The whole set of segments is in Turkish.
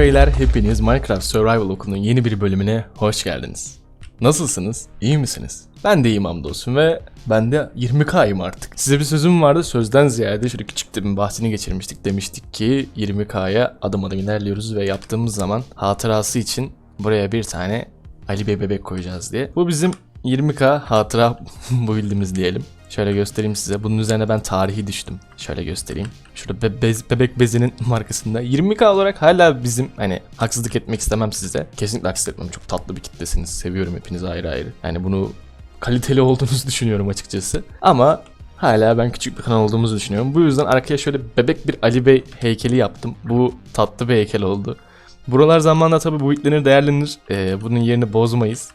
Beyler hepiniz Minecraft Survival Okulu'nun yeni bir bölümüne hoş geldiniz. Nasılsınız? İyi misiniz? Ben de iyiyim hamdolsun ve ben de 20k'yım artık. Size bir sözüm vardı sözden ziyade şöyle küçük bir bahsini geçirmiştik. Demiştik ki 20k'ya adım adım ilerliyoruz ve yaptığımız zaman hatırası için buraya bir tane Ali Bey bebek koyacağız diye. Bu bizim 20k hatıra build'imiz diyelim. Şöyle göstereyim size. Bunun üzerine ben tarihi düştüm. Şöyle göstereyim. Şurada be- bez- bebek bezinin markasında. 20k olarak hala bizim hani haksızlık etmek istemem size. Kesinlikle haksızlık etmem. Çok tatlı bir kitlesiniz. Seviyorum hepinizi ayrı ayrı. Yani bunu kaliteli olduğunuzu düşünüyorum açıkçası. Ama hala ben küçük bir kanal olduğumuzu düşünüyorum. Bu yüzden arkaya şöyle bebek bir Ali Bey heykeli yaptım. Bu tatlı bir heykel oldu. Buralar zamanla tabii bu yüklenir değerlenir. Ee, bunun yerini bozmayız.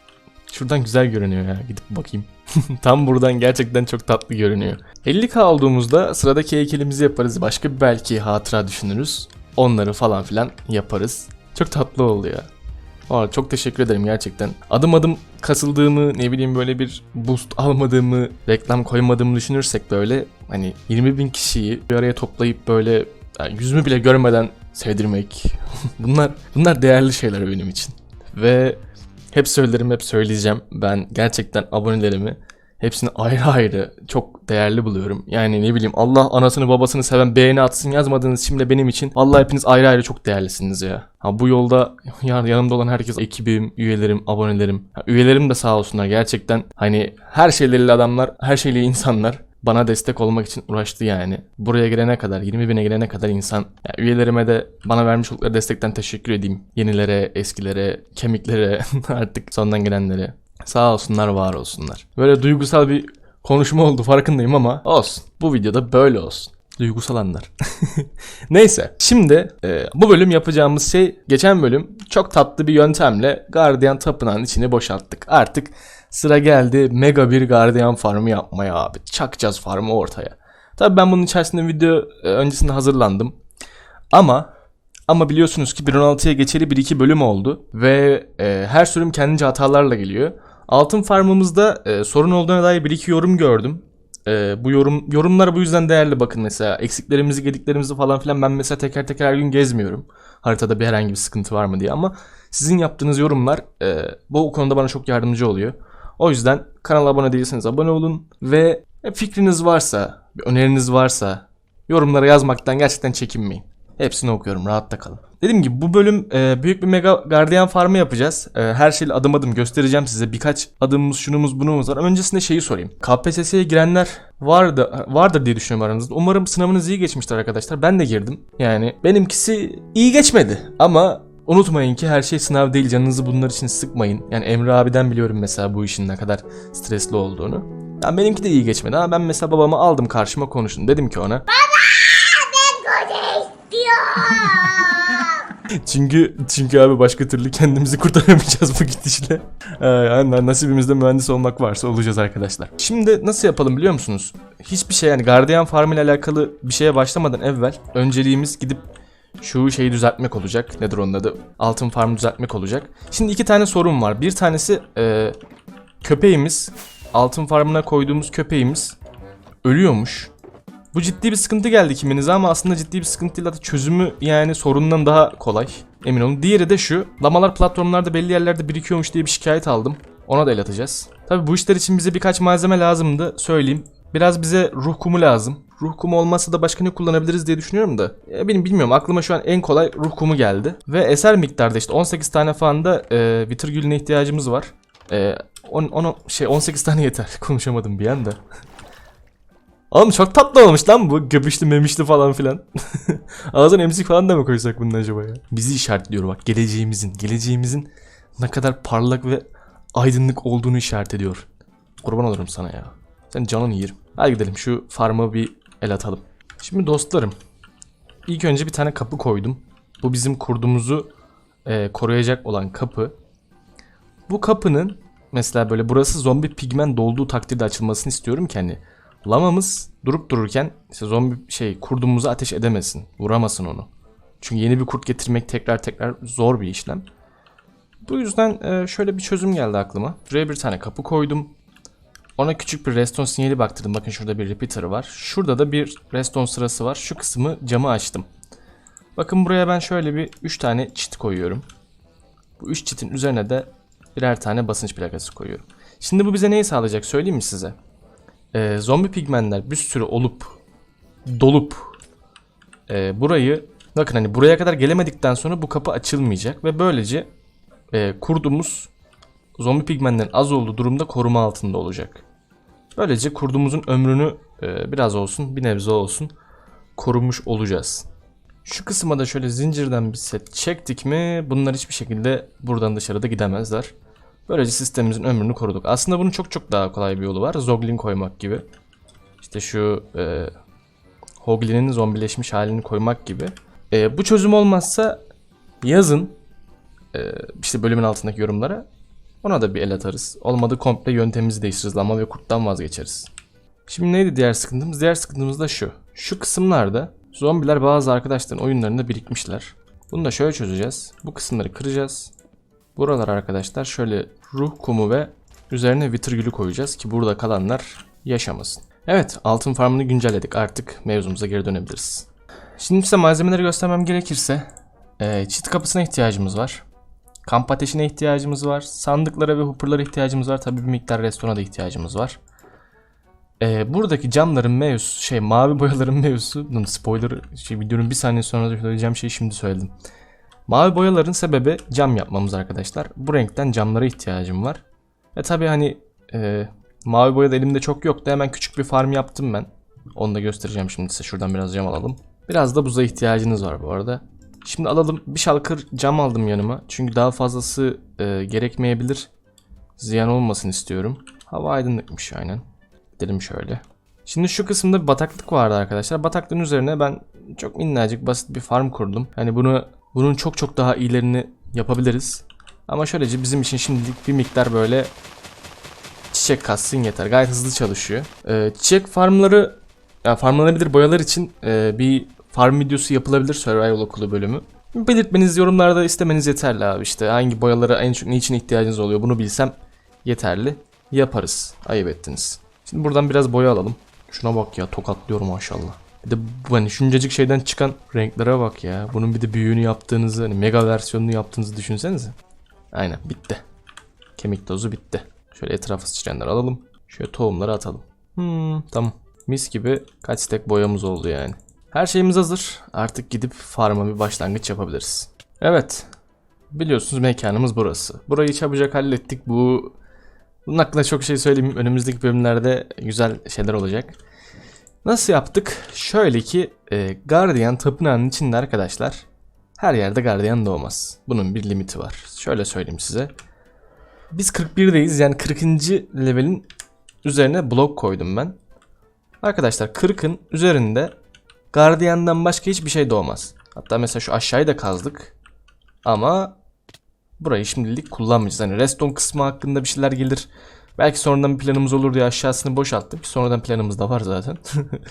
Şuradan güzel görünüyor ya. Gidip bakayım. Tam buradan gerçekten çok tatlı görünüyor. 50k olduğumuzda sıradaki heykelimizi yaparız. Başka bir belki hatıra düşünürüz. Onları falan filan yaparız. Çok tatlı oldu ya. Aa, çok teşekkür ederim gerçekten. Adım adım kasıldığımı, ne bileyim böyle bir boost almadığımı, reklam koymadığımı düşünürsek böyle hani 20 bin kişiyi bir araya toplayıp böyle yani yüzümü bile görmeden sevdirmek. bunlar bunlar değerli şeyler benim için. Ve hep söylerim, hep söyleyeceğim. Ben gerçekten abonelerimi hepsini ayrı ayrı çok değerli buluyorum. Yani ne bileyim Allah anasını babasını seven beğeni atsın yazmadığınız bile benim için vallahi hepiniz ayrı ayrı çok değerlisiniz ya. Ha bu yolda ya yanımda olan herkes ekibim, üyelerim, abonelerim. Ha, üyelerim de sağ olsunlar gerçekten hani her şeyleriyle adamlar, her şeyle insanlar bana destek olmak için uğraştı yani. Buraya gelene kadar, 20 bine gelene kadar insan. Ya üyelerime de bana vermiş oldukları destekten teşekkür edeyim. Yenilere, eskilere, kemiklere, artık sondan gelenlere. Sağ olsunlar, var olsunlar. Böyle duygusal bir konuşma oldu farkındayım ama olsun. Bu videoda böyle olsun. Duygusal anlar. Neyse şimdi e, bu bölüm yapacağımız şey geçen bölüm çok tatlı bir yöntemle Guardian Tapınağı'nın içini boşalttık. Artık sıra geldi mega bir Guardian farmı yapmaya abi. Çakacağız farmı ortaya. Tabi ben bunun içerisinde video e, öncesinde hazırlandım. Ama ama biliyorsunuz ki 1.16'ya geçeli 1-2 bölüm oldu ve e, her sürüm kendince hatalarla geliyor. Altın farmımızda e, sorun olduğuna dair 1-2 yorum gördüm. E, bu yorum yorumlar bu yüzden değerli bakın mesela eksiklerimizi gediklerimizi falan filan ben mesela teker teker her gün gezmiyorum. Haritada bir herhangi bir sıkıntı var mı diye ama sizin yaptığınız yorumlar e, bu konuda bana çok yardımcı oluyor. O yüzden kanala abone değilseniz abone olun ve fikriniz varsa, bir öneriniz varsa yorumlara yazmaktan gerçekten çekinmeyin. Hepsini okuyorum rahatta kalın. Dediğim gibi bu bölüm e, büyük bir mega gardiyan farmı yapacağız. E, her şeyi adım adım göstereceğim size. Birkaç adımımız şunumuz bunumuz var. Öncesinde şeyi sorayım. KPSS'ye girenler vardı vardır diye düşünüyorum aranızda. Umarım sınavınız iyi geçmiştir arkadaşlar. Ben de girdim. Yani benimkisi iyi geçmedi ama Unutmayın ki her şey sınav değil. Canınızı bunlar için sıkmayın. Yani Emre abiden biliyorum mesela bu işin ne kadar stresli olduğunu. Yani benimki de iyi geçmedi ama ben mesela babamı aldım karşıma konuştum. Dedim ki ona. çünkü çünkü abi başka türlü kendimizi kurtaramayacağız bu gidişle. Ee, yani nasibimizde mühendis olmak varsa olacağız arkadaşlar. Şimdi nasıl yapalım biliyor musunuz? Hiçbir şey yani Guardian Farm ile alakalı bir şeye başlamadan evvel önceliğimiz gidip şu şeyi düzeltmek olacak. Nedir onun adı? Altın farmı düzeltmek olacak. Şimdi iki tane sorun var. Bir tanesi e, köpeğimiz, altın farmına koyduğumuz köpeğimiz ölüyormuş. Bu ciddi bir sıkıntı geldi kiminize ama aslında ciddi bir sıkıntı değil. Çözümü yani sorundan daha kolay. Emin olun. Diğeri de şu. Lamalar platformlarda belli yerlerde birikiyormuş diye bir şikayet aldım. Ona da el atacağız. Tabi bu işler için bize birkaç malzeme lazımdı. Söyleyeyim. Biraz bize ruh kumu lazım. Ruh kumu olmazsa da başka ne kullanabiliriz diye düşünüyorum da. Ya benim bilmiyorum aklıma şu an en kolay ruh kumu geldi. Ve eser miktarda işte 18 tane falan da e, vitir gülüne ihtiyacımız var. E, on, on, şey 18 tane yeter. Konuşamadım bir anda. Oğlum çok tatlı olmuş lan bu. Göbüşlü memişli falan filan. Ağzına emzik falan da mı koysak bunun acaba ya? Bizi işaretliyor bak. Geleceğimizin, geleceğimizin ne kadar parlak ve aydınlık olduğunu işaret ediyor. Kurban olurum sana ya. Sen canını yerim. Hadi gidelim şu farma bir el atalım. Şimdi dostlarım. ilk önce bir tane kapı koydum. Bu bizim kurdumuzu e, koruyacak olan kapı. Bu kapının mesela böyle burası zombi pigmen dolduğu takdirde açılmasını istiyorum ki hani lamamız durup dururken işte zombi şey kurdumuza ateş edemesin. Vuramasın onu. Çünkü yeni bir kurt getirmek tekrar tekrar zor bir işlem. Bu yüzden e, şöyle bir çözüm geldi aklıma. Buraya bir tane kapı koydum. Ona küçük bir reston sinyali baktırdım. Bakın şurada bir repeater var. Şurada da bir reston sırası var. Şu kısmı camı açtım. Bakın buraya ben şöyle bir 3 tane çit koyuyorum. Bu 3 çitin üzerine de birer tane basınç plakası koyuyorum. Şimdi bu bize neyi sağlayacak söyleyeyim mi size? Ee, zombi pigmenler bir sürü olup dolup e, burayı bakın hani buraya kadar gelemedikten sonra bu kapı açılmayacak ve böylece e, kurduğumuz zombi pigmenlerin az olduğu durumda koruma altında olacak. Böylece kurdumuzun ömrünü e, biraz olsun bir nebze olsun korumuş olacağız. Şu kısma da şöyle zincirden bir set çektik mi bunlar hiçbir şekilde buradan dışarıda gidemezler. Böylece sistemimizin ömrünü koruduk. Aslında bunun çok çok daha kolay bir yolu var. Zoglin koymak gibi. İşte şu e, Hoglin'in zombileşmiş halini koymak gibi. E, bu çözüm olmazsa yazın e, işte bölümün altındaki yorumlara ona da bir el atarız. Olmadı komple yöntemimizi değiştiririz. Lama ve kurttan vazgeçeriz. Şimdi neydi diğer sıkıntımız? Diğer sıkıntımız da şu. Şu kısımlarda zombiler bazı arkadaşların oyunlarında birikmişler. Bunu da şöyle çözeceğiz. Bu kısımları kıracağız. Buralar arkadaşlar şöyle ruh kumu ve üzerine wither gülü koyacağız ki burada kalanlar yaşamasın. Evet altın farmını güncelledik artık mevzumuza geri dönebiliriz. Şimdi size malzemeleri göstermem gerekirse çit kapısına ihtiyacımız var. Kamp ateşine ihtiyacımız var. Sandıklara ve hopperlara ihtiyacımız var. Tabii bir miktar restorana da ihtiyacımız var. E, buradaki camların mevzusu şey mavi boyaların mevzusu bunun spoiler şey, videonun bir saniye sonra söyleyeceğim şeyi şimdi söyledim. Mavi boyaların sebebi cam yapmamız arkadaşlar. Bu renkten camlara ihtiyacım var. Ve tabii hani e, mavi boya da elimde çok yoktu. Hemen küçük bir farm yaptım ben. Onu da göstereceğim şimdi size. Şuradan biraz cam alalım. Biraz da buza ihtiyacınız var bu arada. Şimdi alalım. Bir şalkır cam aldım yanıma. Çünkü daha fazlası e, gerekmeyebilir. Ziyan olmasın istiyorum. Hava aydınlıkmış aynen. Gidelim şöyle. Şimdi şu kısımda bir bataklık vardı arkadaşlar. Bataklığın üzerine ben çok minnacık basit bir farm kurdum. Hani bunu bunun çok çok daha iyilerini yapabiliriz. Ama şöylece bizim için şimdilik bir miktar böyle çiçek kassın yeter. Gayet hızlı çalışıyor. Ee, çiçek farmları, yani farmlanabilir boyalar için e, bir farm videosu yapılabilir Survival Okulu bölümü. Belirtmeniz yorumlarda istemeniz yeterli abi işte hangi boyalara en çok niçin ihtiyacınız oluyor bunu bilsem yeterli. Yaparız. Ayıp ettiniz. Şimdi buradan biraz boya alalım. Şuna bak ya tokatlıyor maşallah. Bir de hani şuncacık şeyden çıkan renklere bak ya. Bunun bir de büyüğünü yaptığınızı, hani mega versiyonunu yaptığınızı düşünsenize. Aynen bitti. Kemik tozu bitti. Şöyle etrafı sıçrayanları alalım. Şöyle tohumları atalım. Hmm, tamam. Mis gibi kaç stek boyamız oldu yani. Her şeyimiz hazır. Artık gidip farma bir başlangıç yapabiliriz. Evet. Biliyorsunuz mekanımız burası. Burayı çabucak hallettik. Bu bunun hakkında çok şey söyleyeyim. Önümüzdeki bölümlerde güzel şeyler olacak. Nasıl yaptık? Şöyle ki e, Guardian tapınağının içinde arkadaşlar her yerde Guardian doğmaz. Bunun bir limiti var. Şöyle söyleyeyim size. Biz 41'deyiz yani 40. levelin üzerine blok koydum ben. Arkadaşlar 40'ın üzerinde Guardian'dan başka hiçbir şey doğmaz. Hatta mesela şu aşağıyı da kazdık. Ama burayı şimdilik kullanmayacağız. Hani redstone kısmı hakkında bir şeyler gelir. Belki sonradan bir planımız olur diye aşağısını boşalttım. Ki sonradan planımız da var zaten.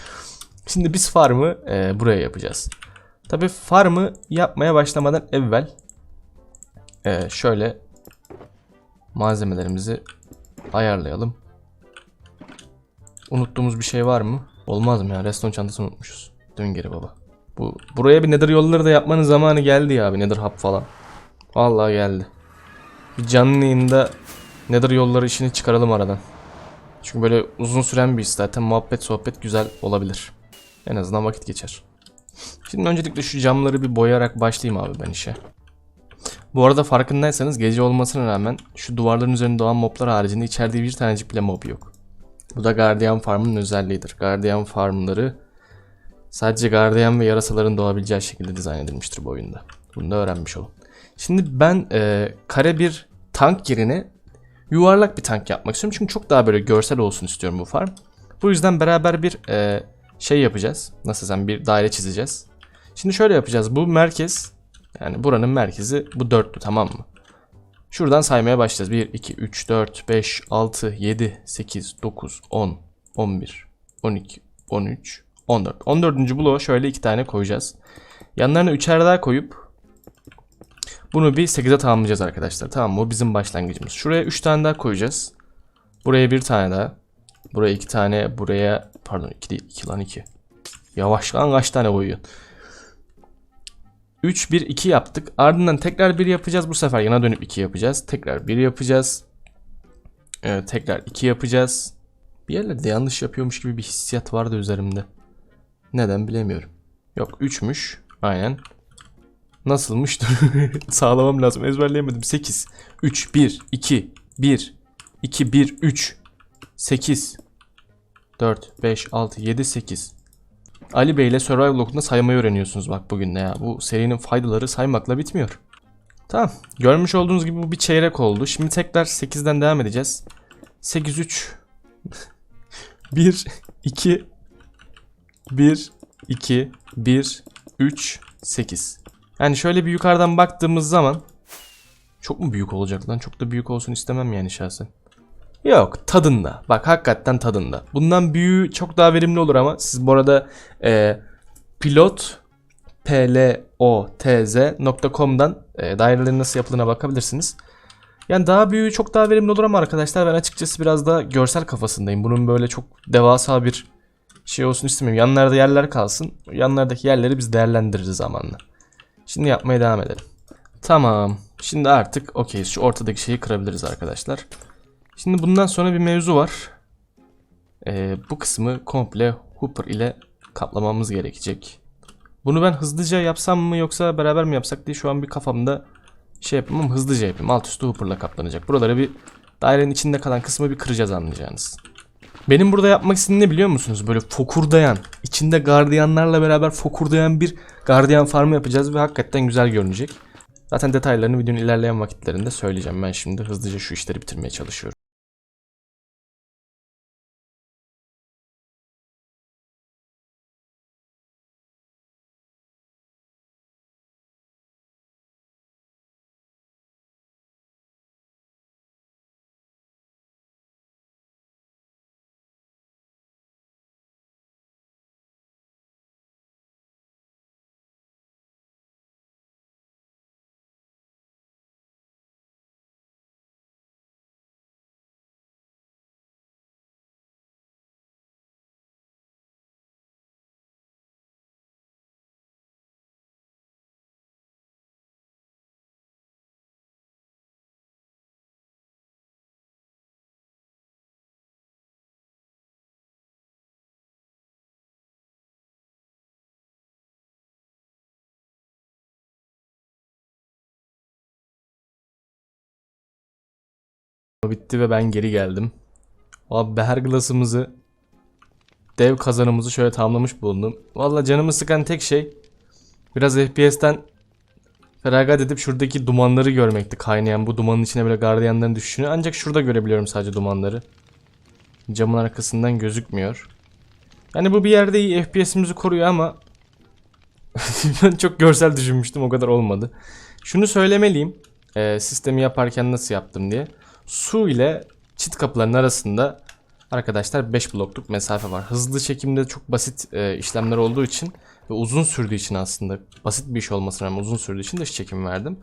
Şimdi biz farmı e, buraya yapacağız. Tabi farmı yapmaya başlamadan evvel e, şöyle malzemelerimizi ayarlayalım. Unuttuğumuz bir şey var mı? Olmaz mı ya? Reston çantasını unutmuşuz. Dön geri baba. Bu buraya bir nether yolları da yapmanın zamanı geldi ya abi. Nether hub falan. Vallahi geldi. Bir canlı yayında nether yolları işini çıkaralım aradan. Çünkü böyle uzun süren bir iş zaten muhabbet sohbet güzel olabilir. En azından vakit geçer. Şimdi öncelikle şu camları bir boyayarak başlayayım abi ben işe. Bu arada farkındaysanız gece olmasına rağmen şu duvarların üzerinde doğan moblar haricinde içeride bir tanecik bile mob yok. Bu da Guardian Farm'ın özelliğidir. Guardian Farm'ları sadece Guardian ve yarasaların doğabileceği şekilde dizayn edilmiştir bu oyunda. Bunu da öğrenmiş olun. Şimdi ben e, kare bir tank yerine yuvarlak bir tank yapmak istiyorum. Çünkü çok daha böyle görsel olsun istiyorum bu farm. Bu yüzden beraber bir e, şey yapacağız. Nasıl desem bir daire çizeceğiz. Şimdi şöyle yapacağız. Bu merkez yani buranın merkezi bu dörtlü tamam mı? Şuradan saymaya başlayacağız. 1, 2, 3, 4, 5, 6, 7, 8, 9, 10, 11, 12, 13, 14. 14. bloğa şöyle iki tane koyacağız. Yanlarına üçer daha koyup bunu bir 8'e tamamlayacağız arkadaşlar. Tamam mı? Bu bizim başlangıcımız. Şuraya 3 tane daha koyacağız. Buraya bir tane daha. Buraya 2 tane. Buraya pardon 2 değil. 2 lan 2. Yavaş lan kaç tane koyuyorsun? 3 1 2 yaptık. Ardından tekrar 1 yapacağız. Bu sefer yana dönüp 2 yapacağız. Tekrar 1 yapacağız. Evet, tekrar 2 yapacağız. Bir yerlerde yanlış yapıyormuş gibi bir hissiyat vardı üzerimde. Neden bilemiyorum. Yok 3'müş. Aynen. Nasılmış? Sağlamam lazım. Ezberleyemedim. 8 3 1 2 1 2 1 3 8 4 5 6 7 8 Ali Bey ile Survival Lock'unda saymayı öğreniyorsunuz bak bugün ne ya. Bu serinin faydaları saymakla bitmiyor. Tamam. Görmüş olduğunuz gibi bu bir çeyrek oldu. Şimdi tekrar 8'den devam edeceğiz. 8 3 1 2 1 2 1 3 8. Yani şöyle bir yukarıdan baktığımız zaman çok mu büyük olacak lan? Çok da büyük olsun istemem yani şahsen. Yok tadında. Bak hakikaten tadında. Bundan büyüğü çok daha verimli olur ama siz bu arada e, pilot plotz.com'dan e, dairelerin nasıl yapıldığına bakabilirsiniz. Yani daha büyüğü çok daha verimli olur ama arkadaşlar ben açıkçası biraz da görsel kafasındayım. Bunun böyle çok devasa bir şey olsun istemiyorum. Yanlarda yerler kalsın. Yanlardaki yerleri biz değerlendiririz zamanla. Şimdi yapmaya devam edelim. Tamam. Şimdi artık okey şu ortadaki şeyi kırabiliriz arkadaşlar. Şimdi bundan sonra bir mevzu var. Ee, bu kısmı komple Hooper ile kaplamamız gerekecek. Bunu ben hızlıca yapsam mı yoksa beraber mi yapsak diye şu an bir kafamda şey yapayım ama hızlıca yapayım. Alt üstü Hooper'la kaplanacak. Buraları bir dairenin içinde kalan kısmı bir kıracağız anlayacağınız. Benim burada yapmak istediğim ne biliyor musunuz? Böyle fokurdayan, içinde gardiyanlarla beraber fokurdayan bir gardiyan farmı yapacağız ve hakikaten güzel görünecek. Zaten detaylarını videonun ilerleyen vakitlerinde söyleyeceğim. Ben şimdi hızlıca şu işleri bitirmeye çalışıyorum. Bitti ve ben geri geldim. Abi beher glasımızı dev kazanımızı şöyle tamamlamış bulundum. Valla canımı sıkan tek şey biraz FPS'ten feragat edip şuradaki dumanları görmekti kaynayan bu dumanın içine böyle gardiyanların düşüşünü. Ancak şurada görebiliyorum sadece dumanları. Camın arkasından gözükmüyor. Yani bu bir yerde iyi FPS'imizi koruyor ama ben çok görsel düşünmüştüm o kadar olmadı. Şunu söylemeliyim. Ee, sistemi yaparken nasıl yaptım diye. Su ile çit kapıların arasında arkadaşlar 5 blokluk mesafe var. Hızlı çekimde çok basit e, işlemler olduğu için ve uzun sürdüğü için aslında basit bir iş olmasına rağmen uzun sürdüğü için dış çekim verdim.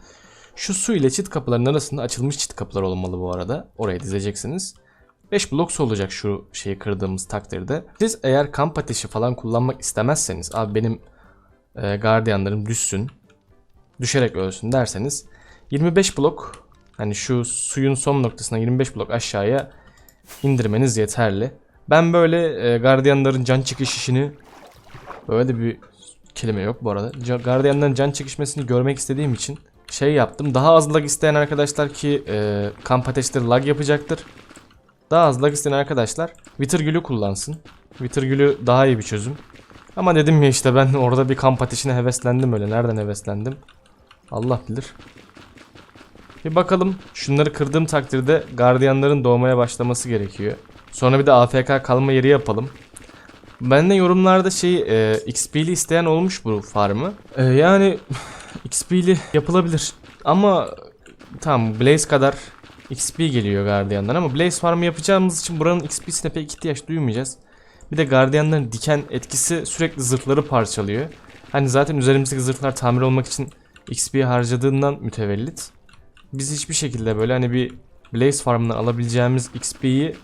Şu su ile çit kapıların arasında açılmış çit kapılar olmalı bu arada. Oraya dizeceksiniz. 5 blok su olacak şu şeyi kırdığımız takdirde. Siz eğer kamp ateşi falan kullanmak istemezseniz abi benim e, gardiyanlarım düşsün, düşerek ölsün derseniz 25 blok hani şu suyun son noktasına 25 blok aşağıya indirmeniz yeterli. Ben böyle e, gardiyanların can çıkış işini böyle bir kelime yok bu arada. Gardiyanların can çekişmesini görmek istediğim için şey yaptım. Daha az lag isteyen arkadaşlar ki e, kamp ateşleri lag yapacaktır. Daha az lag isteyen arkadaşlar Wither gülü kullansın. Wither gülü daha iyi bir çözüm. Ama dedim ya işte ben orada bir kamp ateşine heveslendim öyle. Nereden heveslendim? Allah bilir. Bir bakalım. Şunları kırdığım takdirde gardiyanların doğmaya başlaması gerekiyor. Sonra bir de AFK kalma yeri yapalım. Ben de yorumlarda şey e, XP'li isteyen olmuş bu farmı. E, yani XP'li yapılabilir. Ama tamam Blaze kadar XP geliyor gardiyandan ama Blaze farmı yapacağımız için buranın XP'sine pek ihtiyaç duymayacağız. Bir de gardiyanların diken etkisi sürekli zırhları parçalıyor. Hani zaten üzerimizdeki zırhlar tamir olmak için XP harcadığından mütevellit. Biz hiçbir şekilde böyle hani bir Blaze farmından alabileceğimiz XP'yi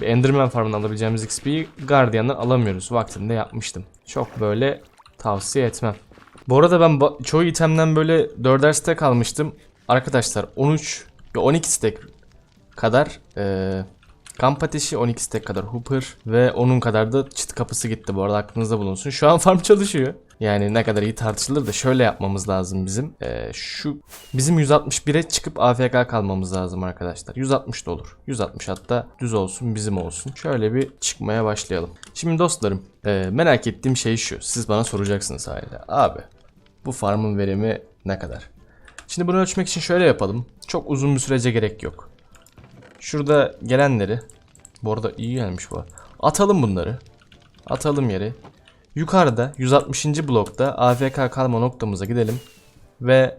bir Enderman farmından alabileceğimiz XP'yi Guardian'dan alamıyoruz. Vaktinde yapmıştım. Çok böyle tavsiye etmem. Bu arada ben çoğu itemden böyle 4'er stack almıştım. Arkadaşlar 13 ve 12 stack kadar eee kamp ateşi 12 stack kadar hooper ve onun kadar da çıt kapısı gitti bu arada aklınızda bulunsun. Şu an farm çalışıyor. Yani ne kadar iyi tartışılır da şöyle yapmamız lazım bizim. Eee, şu bizim 161'e çıkıp AFK kalmamız lazım arkadaşlar. 160 da olur. 160 hatta düz olsun bizim olsun. Şöyle bir çıkmaya başlayalım. Şimdi dostlarım eee, merak ettiğim şey şu. Siz bana soracaksınız hala. Abi bu farmın verimi ne kadar? Şimdi bunu ölçmek için şöyle yapalım. Çok uzun bir sürece gerek yok. Şurada gelenleri bu arada iyi gelmiş bu. Atalım bunları. Atalım yere. Yukarıda 160. blokta AFK kalma noktamıza gidelim. Ve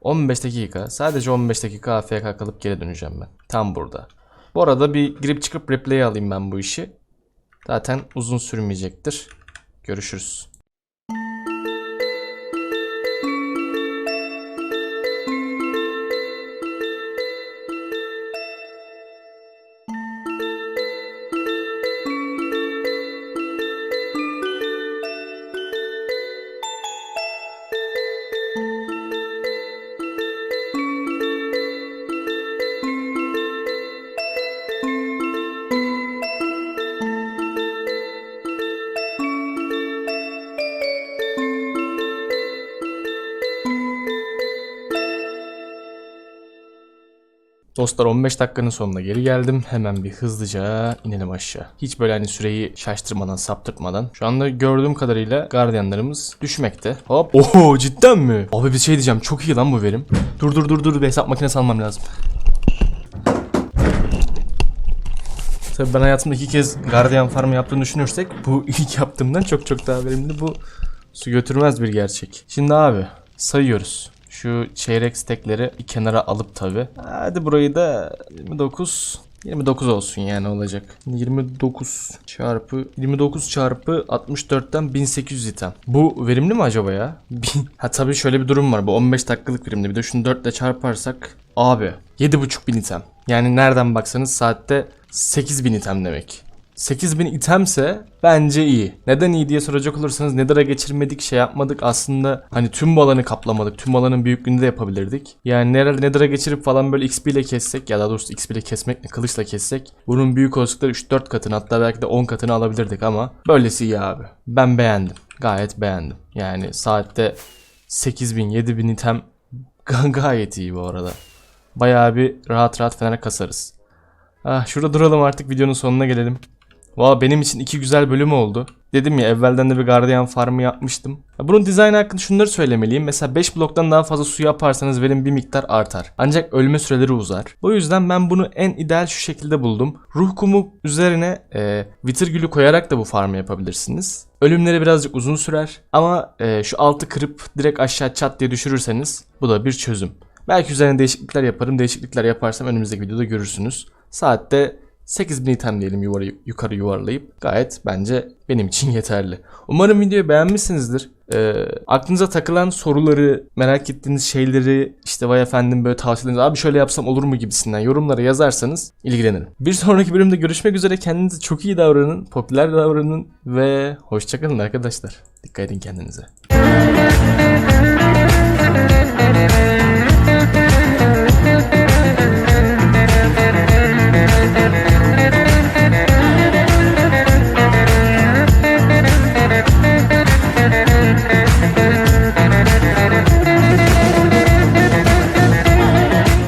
15 dakika sadece 15 dakika AFK kalıp geri döneceğim ben. Tam burada. Bu arada bir girip çıkıp replay alayım ben bu işi. Zaten uzun sürmeyecektir. Görüşürüz. Dostlar 15 dakikanın sonuna geri geldim. Hemen bir hızlıca inelim aşağı. Hiç böyle hani süreyi şaştırmadan, saptırtmadan. Şu anda gördüğüm kadarıyla gardiyanlarımız düşmekte. Hop. Oho cidden mi? Abi bir şey diyeceğim. Çok iyi lan bu verim. Dur dur dur dur. Bir hesap makinesi almam lazım. Tabii ben hayatımda iki kez gardiyan farmı yaptığını düşünürsek bu ilk yaptığımdan çok çok daha verimli. Bu su götürmez bir gerçek. Şimdi abi sayıyoruz. Şu çeyrek stekleri bir kenara alıp tabi. Hadi burayı da 29 29 olsun yani olacak. 29 çarpı 29 çarpı 64'ten 1800 item. Bu verimli mi acaba ya? Bin- ha tabii şöyle bir durum var. Bu 15 dakikalık verimli. Bir de şunu 4 ile çarparsak abi 7.5 bin item. Yani nereden baksanız saatte 8000 item demek. 8000 itemse bence iyi. Neden iyi diye soracak olursanız Nether'a geçirmedik şey yapmadık aslında hani tüm bu alanı kaplamadık. Tüm alanın büyüklüğünü de yapabilirdik. Yani herhalde Nether'a geçirip falan böyle XP ile kessek ya daha doğrusu XP ile kesmek ne kılıçla kessek bunun büyük olasılıkla 3-4 katını hatta belki de 10 katını alabilirdik ama böylesi iyi abi. Ben beğendim. Gayet beğendim. Yani saatte 8000 7000 item ga- gayet iyi bu arada. Bayağı bir rahat rahat fener kasarız. Ah şurada duralım artık videonun sonuna gelelim. Valla benim için iki güzel bölüm oldu. Dedim ya evvelden de bir gardiyan farmı yapmıştım. Ya Bunun dizaynı hakkında şunları söylemeliyim. Mesela 5 bloktan daha fazla su yaparsanız verim bir miktar artar. Ancak ölme süreleri uzar. Bu yüzden ben bunu en ideal şu şekilde buldum. Ruh kumu üzerine e, vitir gülü koyarak da bu farmı yapabilirsiniz. Ölümleri birazcık uzun sürer. Ama e, şu altı kırıp direkt aşağı çat diye düşürürseniz bu da bir çözüm. Belki üzerine değişiklikler yaparım. Değişiklikler yaparsam önümüzdeki videoda görürsünüz. Saatte 8000 item diyelim yuvarı, yukarı yuvarlayıp gayet bence benim için yeterli. Umarım videoyu beğenmişsinizdir. Ee, aklınıza takılan soruları, merak ettiğiniz şeyleri işte vay efendim böyle tavsiyeleriniz abi şöyle yapsam olur mu gibisinden yorumlara yazarsanız ilgilenirim. Bir sonraki bölümde görüşmek üzere kendinize çok iyi davranın, popüler davranın ve hoşçakalın arkadaşlar. Dikkat edin kendinize.